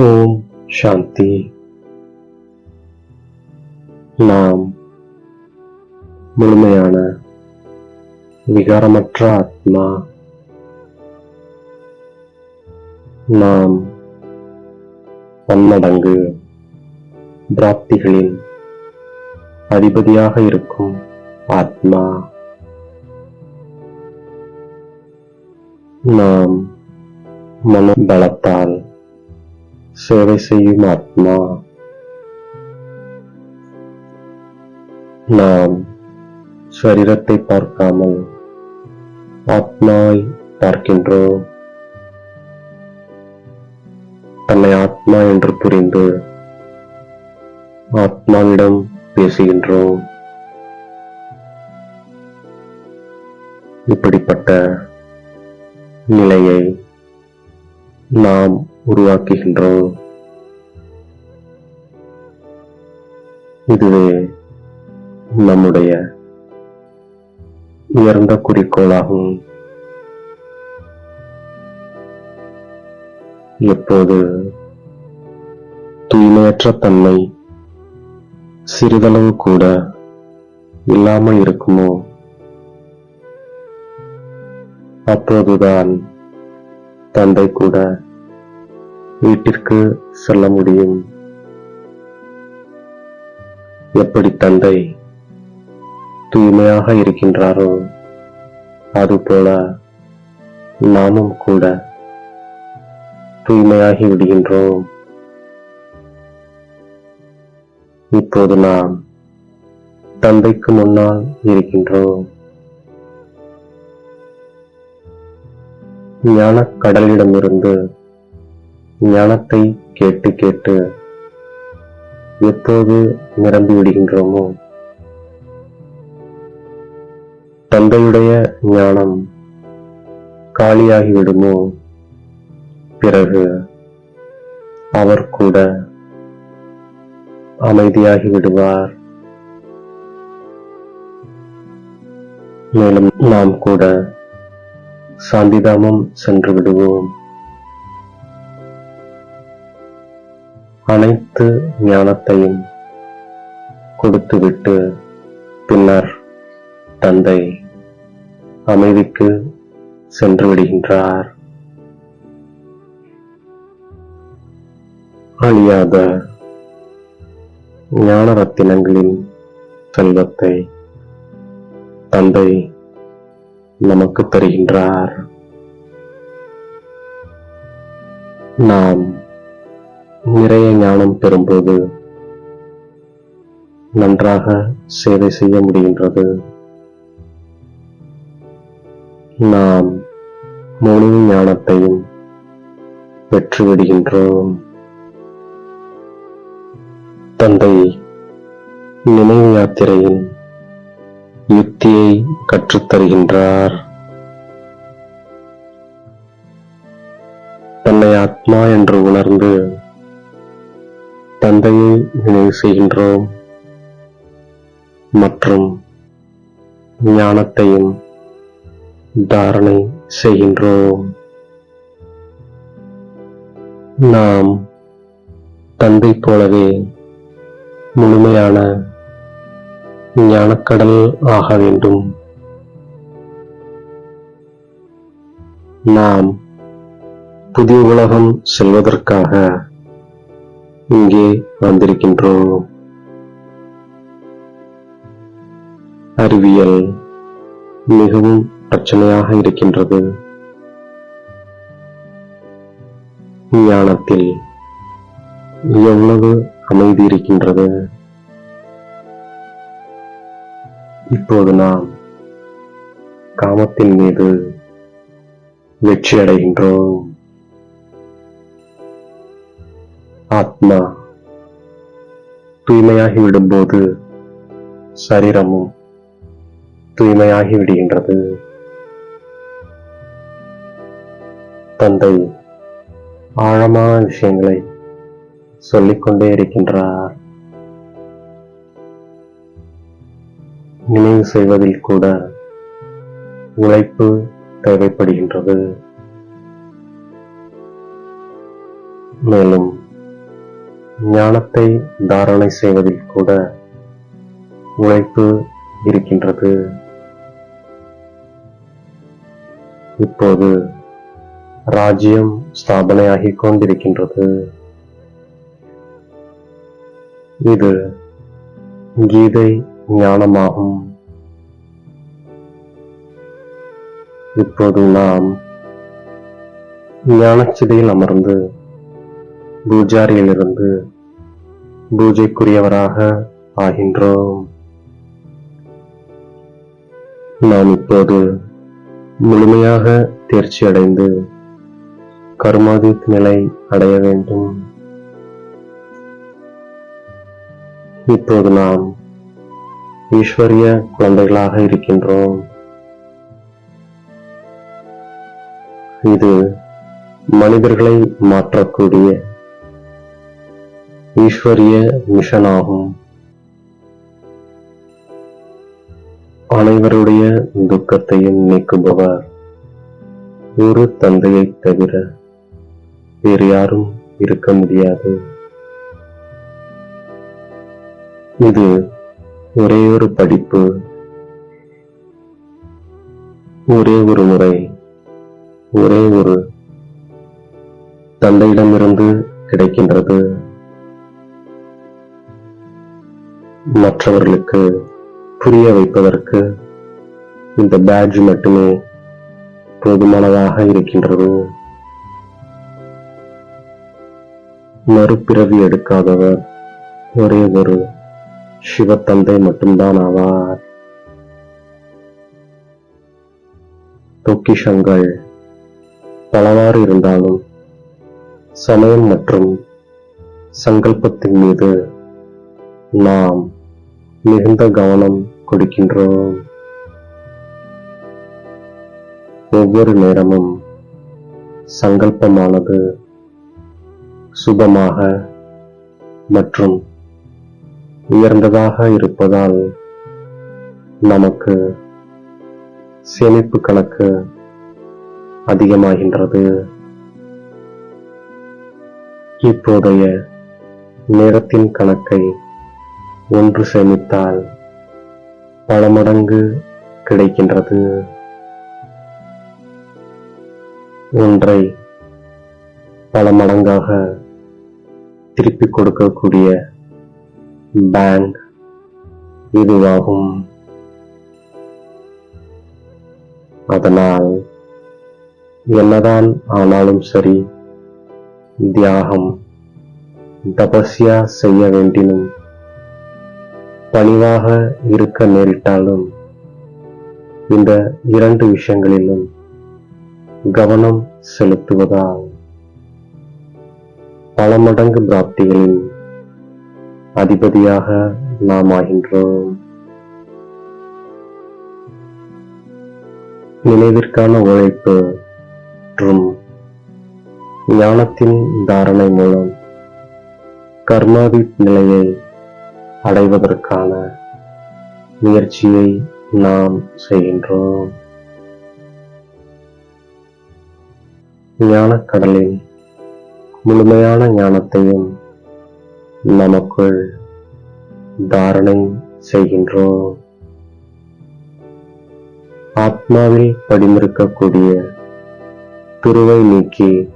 ஓம் சாந்தி. நாம் முழுமையான விகாரமற்ற ஆத்மா. நாம் பன்மடங்கு பிராப்திகளின் அதிபதியாக இருக்கும் ஆத்மா. நாம் மனோபலத்தால் சேவை செய்யும் ஆத்மா. நாம் சரீரத்தை பார்க்காமல் ஆத்மாய் பார்க்கின்றோம். தன்னை ஆத்மா என்று புரிந்து ஆத்மாவிடம் பேசுகின்றோம். இப்படிப்பட்ட நிலையை நாம் உருவாக்குகின்றோம். இதுவே நம்முடைய உயர்ந்த குறிக்கோளாகும். எப்போது தூய்மையற்ற தன்மை சிறிதளவு கூட இல்லாமல் இருக்குமோ அப்போதுதான் தந்தை கூட வீட்டிற்கு செல்ல முடியும். எப்படி தந்தை தூய்மையாக இருக்கின்றாரோ அதுபோல நாமும் கூட தூய்மையாகி விடுகின்றோம். இப்போது நாம் தந்தைக்கு முன்னால் இருக்கின்றோம். ஞானக் கடலிடமிருந்து ஞானத்தை கேட்டு கேட்டு எப்போது நிரம்பி விடுகின்றோமோ? தந்தையுடைய ஞானம் காலியாகிவிடுமோ? பிறகு அவர் கூட அமைதியாகி விடுவார் மேலும் நாம் கூட சாந்திதாமம் சென்று விடுவோம். அனைத்து ஞானத்தையும் கொடுத்துவிட்டு பின்னர் தந்தை அமைதிக்கு சென்று விடுகின்றார். அழியாத ஞான ரத்தினங்களின் செல்வத்தை தந்தை நமக்கு தருகின்றார். நாம் நிறைய ஞானம் பெறும்போது நன்றாக சேவை செய்ய முடிகின்றது. நாம் முழு ஞானத்தையும் பெற்றுவிடுகின்றோம் தந்தை நினைவு யாத்திரையின் யுக்தியை கற்றுத்தருகின்றார். தன்னை ஆத்மா என்று உணர்ந்து தந்தையை நினைவு செய்கின்றோம். மற்றும் ஞானத்தையும் தாரணை செய்கின்றோம். நாம் தந்தை போலவே முழுமையான ஞானக்கடல் ஆக வேண்டும். நாம் புதிய உலகம் செல்வதற்காக இங்கே வந்திருக்கின்றோம். அறிவியல் மிகவும் பிரச்சனையாக இருக்கின்றது. ஞானத்தில் எவ்வளவு அமைதி இருக்கின்றது? இப்போது நாம் காமத்தின் மீது வெற்றி அடைகின்றோம். ஆத்மா தூய்மையாகி விடும்போது சரீரமும் தூய்மையாகி விடுகின்றது. தந்தை ஆழமான விஷயங்களை சொல்லிக்கொண்டே இருக்கின்றார். நினைவு செய்வதில் கூட உழைப்பு தேவைப்படுகின்றது. மேலும் ஞானத்தை தாரணை செய்வதில் கூட உழைப்பு இருக்கின்றது. இப்போது ராஜ்யம் ஸ்தாபனையாகிக் கொண்டிருக்கின்றது. இது கீதை ஞானமாகும். இப்போது நாம் ஞானச்சிதையில் அமர்ந்து பூஜாரியிலிருந்து பூஜைக்குரியவராக ஆகின்றோம். நாம் இப்போது முழுமையாக தேர்ச்சி அடைந்து கர்மாதித் நிலை அடைய வேண்டும். இப்போது நாம் ஈஸ்வரிய குழந்தைகளாக இருக்கின்றோம். இது மனிதர்களை மாற்றக்கூடிய ஈஸ்வரிய மிஷன் ஆகும் அனைவருடைய துக்கத்தையும் நீக்குபவர் ஒரு தந்தையை தவிர வேறு யாரும் இருக்க முடியாது. இது ஒரே ஒரு படிப்பு ஒரே ஒரு முறை ஒரே ஒரு தந்தையிடமிருந்து கிடைக்கின்றது. மற்றவர்களுக்கு புரிய வைப்பதற்கு இந்த பேட்ஜ் மட்டுமே போதுமானதாக இருக்கின்றது? மறுபிறவி எடுக்காதவர் ஒரே ஒரு சிவத்தந்தை மட்டும்தான் ஆவார். பொக்கிஷங்கள் பலவாறு இருந்தாலும் சமயம் மற்றும் சங்கல்பத்தின் மீது நாம் மிகுந்த கவனம் கொடுக்கின்றோம். ஒவ்வொரு நேரமும் சங்கல்பமானது சுபமாக மற்றும் உயர்ந்ததாக இருப்பதால் நமக்கு சேமிப்பு கணக்கு அதிகமாகின்றது. இப்போதைய நேரத்தின் கணக்கை ஒன்று சேமித்தால் பல மடங்கு கிடைக்கின்றது. ஒன்றை பல மடங்காக திருப்பிக் கொடுக்கக்கூடிய பேங்க் இதுவாகும். அதனால் என்னதான் ஆனாலும் சரி தியாகம் தபஸ்யா செய்ய வேண்டினும் பணிவாக இருக்க நேரிட்டாலும் இந்த இரண்டு விஷயங்களிலும் கவனம் செலுத்துவதால் பல மடங்கு பிராப்திகளின் அதிபதியாக நாம் ஆகின்றோம். நினைவிற்கான உழைப்பு மற்றும் ஞானத்தின் தாரணை மூலம் கர்மாதி நிலையை அடைவதற்கான முயற்சியை நாம் செய்கின்றோம். ஞானக்கடலின் முழுமையான ஞானத்தையும் நமக்குள் தாரணை செய்கின்றோம். ஆத்மாவில் படிந்திருக்கக்கூடிய துருவை நீக்கி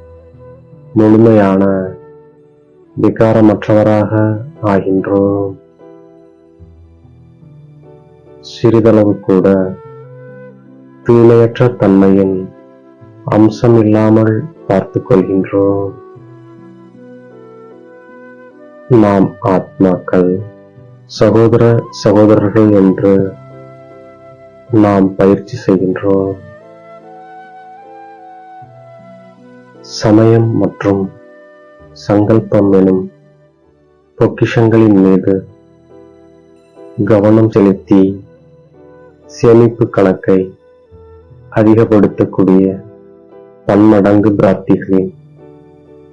முழுமையான விகாரமற்றவராக ஆகின்றோம். சிறிதளவு கூட தூய்மையற்ற தன்மையின் அம்சம் இல்லாமல் பார்த்து கொள்கின்றோம். நாம் ஆத்மாக்கள் சகோதர சகோதரர்கள் என்று நாம் பயிற்சி செய்கின்றோம். சமயம் மற்றும் சங்கல்பம் எனும் பொக்கிஷங்களின் மீது கவனம் செலுத்தி சேமிப்பு கணக்கை அதிகப்படுத்தக்கூடிய பன்மடங்கு பிராப்திகளின்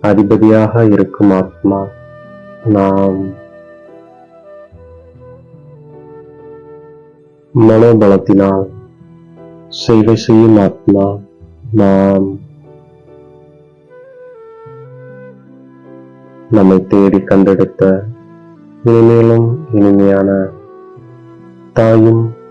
அதிபதியாக இருக்கும் ஆத்மா நாம். மனோபலத்தினால் சேவை செய்யும் ஆத்மா நாம். நம்மை தேடி கண்டெடுத்த இனிமேலும் இனிமையான தாயும்